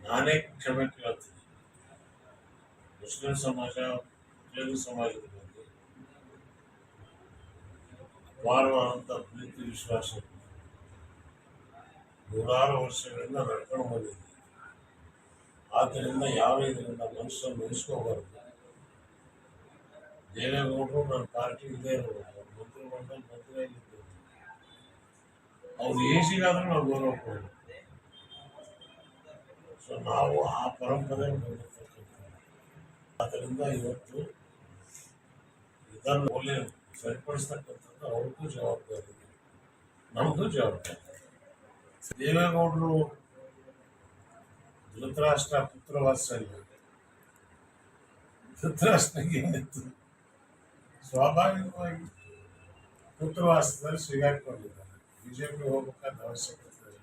ನಾನೇ ಕ್ಷಮೆ ಕೇಳ್ತೀನಿ ಮುಸ್ಲಿಂ ಸಮಾಜ ತೆಲುಗು ಸಮಾಜದ ಬಗ್ಗೆ ಅಪಾರವಾದಂಥ ಪ್ರೀತಿ ವಿಶ್ವಾಸ ನೂರಾರು ವರ್ಷಗಳಿಂದ ನಡ್ಕೊಂಡು ಬಂದಿದೆ ಆದ್ದರಿಂದ ಯಾವ ಇದರಿಂದ ಮನುಷ್ಯನ ಮುಗಿಸ್ಕೋಬಾರ್ದು ದೇವೇಗೌಡರು ನನ್ನ ಪಾರ್ಟಿ ಇದೇ ಇರಬೇಕು ಅವ್ರ ಮಂತ್ರಿ ಮಂಡಲ ಮಂತ್ರಿಯಾಗಿದ್ದರು ಅವ್ರು ಏಸಿಗಾದ್ರೂ ನಾವು ಗೌರವ ಕೊಡಬೇಕು ಸೊ ನಾವು ಆ ಪರಂಪರೆ ಆದ್ದರಿಂದ ಇವತ್ತು ಇದನ್ನು ಒಳ್ಳೆ ಸರಿಪಡಿಸ್ತಕ್ಕಂಥದ್ದು ಅವ್ರಿಗೂ ಜವಾಬ್ದಾರಿ. ನಮಗೂ ಜವಾಬ್ದಾರಿ. ದೇವೇಗೌಡರು ಧೃತರಾಷ್ಟ್ರ ಪುತ್ರ ವಾತ್ಸಲ್ಯ ಧೃತರಾಷ್ಟ್ರನಿಗೆ ಏನಿತ್ತು? ಸ್ವಾಭಾವಿಕವಾಗಿ ಪುತ್ರವಾಸದಲ್ಲಿ ಸಿಗಾಕೊಂಡಿದ್ದಾರೆ. ಬಿಜೆಪಿ ಹೋಗ್ಬೇಕಾದ ಅವಶ್ಯಕತೆ ಇಲ್ಲ.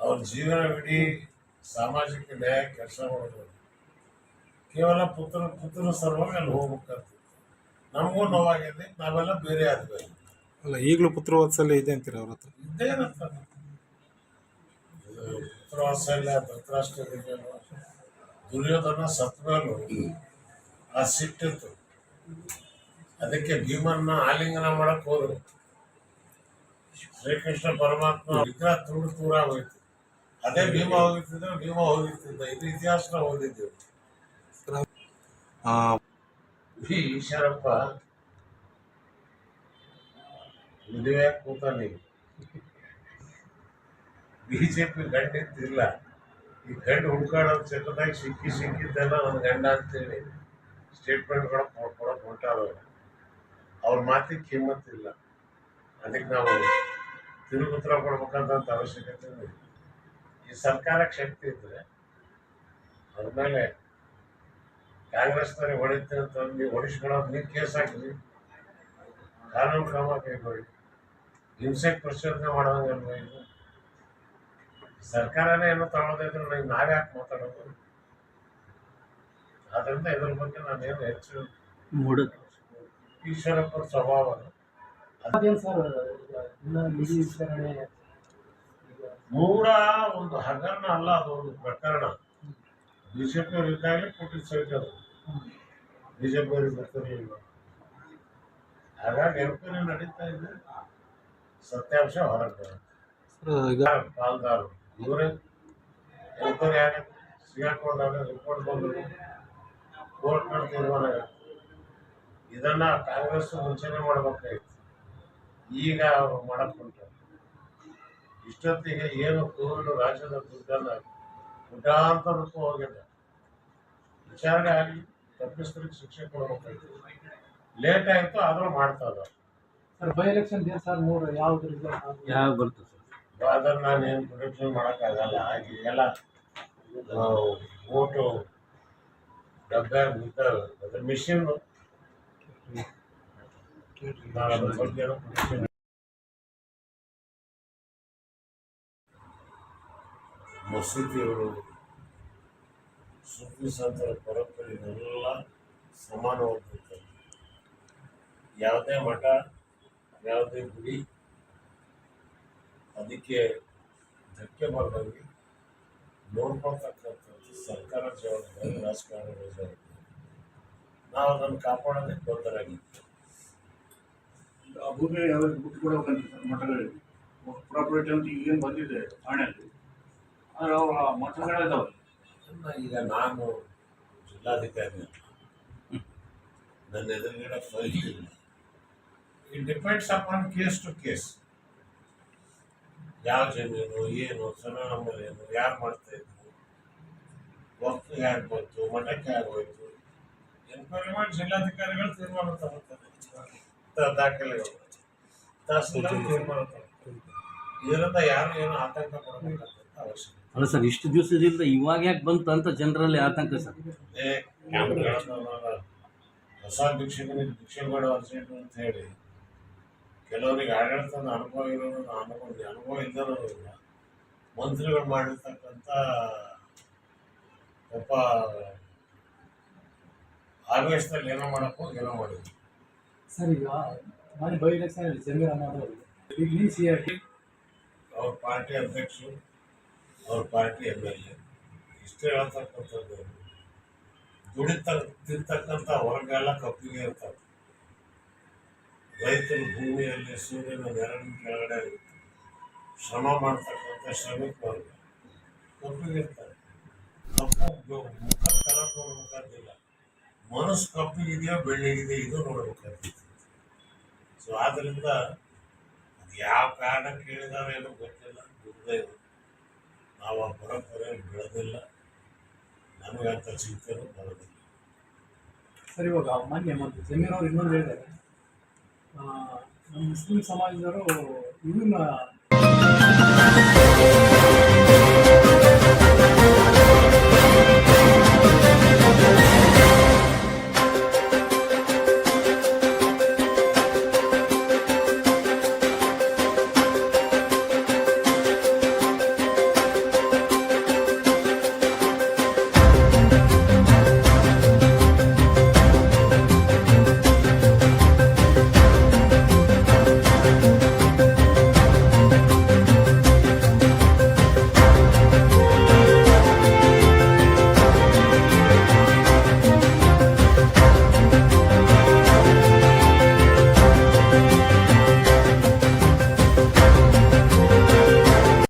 ಅವ್ರ ಜೀವನವಿಡೀ ಸಾಮಾಜಿಕ ನ್ಯಾಯ ಕೆಲಸ ಮಾಡೋದು. ಕೇವಲ ಪುತ್ರ ಪುತ್ರ ಸಲುವಾಗಿ ಅಲ್ಲಿ ಹೋಗ್ಬೇಕಂತಿತ್ತು ನಮಗೂ ನೋವಾಗಿದೆ ನಾವೆಲ್ಲ ಬೇರೆ ಆದ್ವಿ ಅಲ್ಲ ಈಗಲೂ ಪುತ್ರವಾತ್ಸಲ್ಯ ಇದೆ ಅಂತೀರ ಅವ್ರ ಹತ್ರ? ಇದ್ದೇ ಪುತ್ರ ಇದು ಪುತ್ರವಾತ್ಸಲ್ಯ ಧೃತರಾಷ್ಟ್ರರಿಗೆ ದುರ್ಯೋಧನ ಸತ್ ಮೇಲೂ ಆ ಸಿಟ್ಟಿತ್ತು. ಅದಕ್ಕೆ ಭೀಮನ್ನ ಆಲಿಂಗನ ಮಾಡಕ್ ಹೋದ್ರು. ಶ್ರೀಕೃಷ್ಣ ಪರಮಾತ್ಮ ವಿಗ್ರಹ ತುಂಡು ತೂರ ಹೋಯ್ತು ಅದೇ ಭೀಮ ಹೋಗಿತ್ತು ಭೀಮ ಹೋಗಿತ್ತಿದ್ದ ಇದು ಇತಿಹಾಸ ಓದಿದ್ದೇವೆ ಈಶ್ವರಪ್ಪ ಮದುವೆ ಕೂತಾನೆ ಬಿಜೆಪಿ ಗಂಡಿದ್ದಿಲ್ಲ. ಈ ಗಂಡು ಹುಡ್ಕಾಡೋ ಚಕ್ಕದಾಗ ಸಿಕ್ಕಿ ಸಿಕ್ಕಿದ್ದೆಲ್ಲ ನನ್ನ ಗಂಡ ಅಂತೇಳಿ ಸ್ಟೇಟ್ಮೆಂಟ್ಗಳು ಕೊಡೋಕೆ ಹೊಂಟಾರ ಅವ್ರ ಮಾತಿಗೆ ಕಿಮ್ಮತ್ತಿಲ್ಲ. ಅದಕ್ಕೆ ನಾವು ತಿರುಗುತ್ತರ ಕೊಡ್ಬೇಕಂತ ಅವಶ್ಯಕತೆ ಸರ್ಕಾರಕ್ಕೆ ಶಕ್ತಿ ಇದ್ರೆ ಅದ್ರ ಮೇಲೆ ಕಾಂಗ್ರೆಸ್ನವ್ರಿಗೆ ಹೊಡಿತೀವಿ ಅಂತ ನೀವು ಹೊಡಿಸ್ಕೊಳ್ಳೋದು ನೀವು ಕೇಸ್ ಹಾಕಿದ್ವಿ ಕಾನೂನು ಕ್ರಮ ಕೈಗೊಳ್ಳಿ. ಹಿಂಸೆಗೆ ಪ್ರಚೋದನೆ ಮಾಡೋದಂಗಲ್ವ ಇದು? ಸರ್ಕಾರನೇ ಏನೋ ತಗೊಳ್ಳೋದಿದ್ರೆ ನನಗೆ ನೀವು ನಾವೇ ಯಾಕೆ ಮಾತಾಡೋದು? ಆದ್ರಿಂದ ಇದ್ರ ಬಗ್ಗೆ ನಾನೇನು ಹೆಚ್ಚು ಈಶ್ವರಪ್ಪನ ಸ್ವಭಾವ ಅದು. ಹಗರಣ ಅಲ್ಲ ಅದು ಒಂದು ಪ್ರಕರಣ. ಬಿಜೆಪಿ ಅವರು ಇದ್ದಾಗಲೇ ಕೊಟ್ಟಿದ್ದು ಅದು. ಬಿಜೆಪಿ ಅವರಿಗೆ ಗೊತ್ತಿರಲಿಲ್ಲ ಹಾಗಾಗಿ ಎನ್ಕ್ವೈರಿ ನಡೀತಾ ಇದೆ. ಸತ್ಯಾಂಶ ಹೊರಗೆ ಪಾಲ್ದಾರು ಇವರೇ? ಎನ್ಕ್ವೈರಿ ಆಗ ಸಿಗಾಕೊಂಡಾಗ ರಿಪೋರ್ಟ್ ಬಂದರು ಕೋರ್ಟ್ ತೀರ್ಮಾನ ಆಗುತ್ತೆ. ಇದನ್ನ ಕಾಂಗ್ರೆಸ್ ಮುಂಚೆನೆ ಮಾಡ್ಬೇಕಾಗಿತ್ತು. ಈಗ ಅವ್ರು ಮಾಡಕ್ ಹೊಂಟಾರೆ ಇಷ್ಟೊತ್ತಿಗೆ ಏನು ಕೋವಿಡ್ ರಾಜ್ಯದ ದುಡ್ಡನ್ನ ರೂಪ ಹೋಗಿದೆ. ವಿಚಾರಣೆ ಆಗಿ ತಪ್ಪಿಸ್ತರಿಗೆ ಶಿಕ್ಷೆ ಕೊಡಬೇಕಾಯ್ತು. ಲೇಟ್ ಆಯ್ತು ಆದ್ರೂ ಮಾಡ್ತಾ ಇದ್ದಾರೆ. ಸರ್ ಬೈ ಎಲೆಕ್ಷನ್ ಏನು ಸರ್ ಮೂರು ಯಾವ್ದು ಯಾವ ಬರ್ತದೆ ಸರ್? ಅದನ್ನ ನಾನೇನು ಪ್ರೊಡಕ್ಷನ್ ಮಾಡೋಕ್ಕಾಗಲ್ಲ. ಹಾಗೆ ಎಲ್ಲ ಓಟು ಡಬ್ಬೆ ಬಿದ್ದಾವೆ ಅದ್ರ ಮಿಷಿನ್ ನಾನು ಅದ್ರ ಬಗ್ಗೆ ಏನೋ prediction ಸುದ್ದಿ ಸಂತರ ಪರಂಪರೆ ಇದೆಲ್ಲ ಸಮಾನವಾಗಿರ್ತಾರೆ ಯಾವುದೇ ಮಠ, ಯಾವುದೇ ಗುಡಿ, ಅದಕ್ಕೆ ಧಕ್ಕೆ ಬರ್ದಂಗೆ ನೋಡ್ಕೊಳ್ತಕ್ಕಂಥದ್ದು ಸರ್ಕಾರ ಜವಾಬ್ದಾರಿ ರಾಜಕಾರಣಿಗಳ ಜವಾಬ್ದಾರಿ. ನಾವು ಅದನ್ನು ಕಾಪಾಡೋದಕ್ಕೆ ಬದ್ಧರಾಗಿದ್ದೀವಿ. ಆ ಭೂಮಿ ಯಾವಾಗ ಬಿಟ್ಟು ಕೊಡಬೇಕಂತ ಮಠಗಳಿಗೆ ಪ್ರಾಪರ್ಟಿ ಅಂತ ಈಗೇನು ಬಂದಿದೆ ಠಾಣೆಯಲ್ಲಿ ಮಠಗಳಿದಾವೆ ಅದನ್ನ ಈಗ ನಾನು ಜಿಲ್ಲಾಧಿಕಾರಿ ನನ್ನ ಎದುರುಗಡೆ ಫೈಲ್ ಇಲ್ಲ it depends upon case to case ಯಾವ ಜಮೀನು, ಏನು ನಂಬರ್ ಏನು, ಯಾರು ಮಾಡ್ತಾ ಇದ್ರು, ವಸ್ತು ಯಾರು ಬಂತು, ಮಠಕ್ಕೆ ಹೋಯ್ತು ಎನ್ಕ್ವೈರಿ ಮಾಡಿ ಜಿಲ್ಲಾಧಿಕಾರಿಗಳು ತೀರ್ಮಾನ ತಗೋತಾರೆ. ದ- ದಾಖಲೆಗಳು. ತಹಸೀಲ್ದಾರ್ ತೀರ್ಮಾನ ತಗೋತಾರೆ. ಇದರಿಂದ ಯಾರು ಏನು ಆತಂಕ ಪಡಬೇಕಂತ ಅವಶ್ಯಕ ಅಲ್ಲ ಸರ್ ಇಷ್ಟು ದಿವಸದಿಂದ ಇವಾಗ ಯಾಕೆ ಬಂತು ಅಂತ ಜನರಲ್ಲಿ ಆತಂಕ ಸರ್? ಹೊಸ ಭಿಕ್ಷಕನಿಗೆ ಭಿಕ್ಷೆ ಮಾಡೋ ಅರ್ಜೆಂಟ್ ಅಂತ ಹೇಳಿ ಕೆಲವರಿಗೆ ಆಡಳಿತದ ಅನುಭವ ಇರೋದು ಅನುಭವ ಅನುಭವ ಇಲ್ಲದವರು ಮಂತ್ರಿಗಳು ಮಾಡಿರ್ತಕ್ಕಂಥ ಒಬ್ಬ ಆವೇಶದಲ್ಲಿ ಏನೋ ಮಾಡಕ್ ಹೋಗಿ ಏನೋ ಮಾಡಿದ್ರು. ಸರ್ ಈಗ ನಾನು ಬೈ ಎಲೆಕ್ಷನ್ ಅಲ್ಲಿ ಜಮೀರ್ ಅಹಮದ್ ಅವರು ಈಗ ನೀವು ಸಿ ಆರ್ ಟಿ ಅವ್ರ ಪಾರ್ಟಿ ಅಧ್ಯಕ್ಷರು ಅವ್ರ ಪಾರ್ಟಿ ಎಂ ಎಲ್ ಎ ಇಷ್ಟು ಹೇಳ್ತಕ್ಕಂಥದ್ದು. ದುಡಿತ, ತಿಂತಕ್ಕಂಥ ಹೊರಗೆಲ್ಲ ಕಪ್ಪಿಗೆ ಇರ್ತಾರೆ. ರೈತನ ಭೂಮಿಯಲ್ಲಿ ಸೂರ್ಯನ ನೆರಳಿನ ಕೆಳಗಡೆ ಶ್ರಮ ಮಾಡ್ತಕ್ಕಂಥ ಶ್ರಮಿಕ ವರ್ಗ. ಕಪ್ಪಿಗೆ ಇರ್ತಾರೆ. ಕಪ್ಪು ಮುಖ ಕಲ ನೋಡ್ಬೇಕಾದಿಲ್ಲ ಮನಸ್ಸು ಕಪ್ಪಿಗಿದೆಯೋ ಬೆಳ್ಳಿಗಿದೆಯೋ ಇದು ನೋಡ್ಬೇಕಾಗ್ತದೆ ಸೊ ಆದ್ದರಿಂದ ಯಾವ ಕಾರಣ ಕೇಳಿದಾರೆ ಏನೋ ಗೊತ್ತಿಲ್ಲ. ದುರ್ದೈವ ನಾವು ಆ ಪರಂಪರೆ ಬೆಳೆದಿಲ್ಲ. ನಮಗೆ ಆ ಥರ ಸಿಗ್ತಾರೋ ಬರೋದಿಲ್ಲ. ಸರಿ, ಇವಾಗ ಮಾನ್ಯ ಮತ್ತು ಅವರು ಇನ್ನೊಂದು ಹೇಳಿದ್ದಾರೆ. ನಮ್ಮ ಮುಸ್ಲಿಂ ಸಮಾಜದವರು ಇವನ್ನ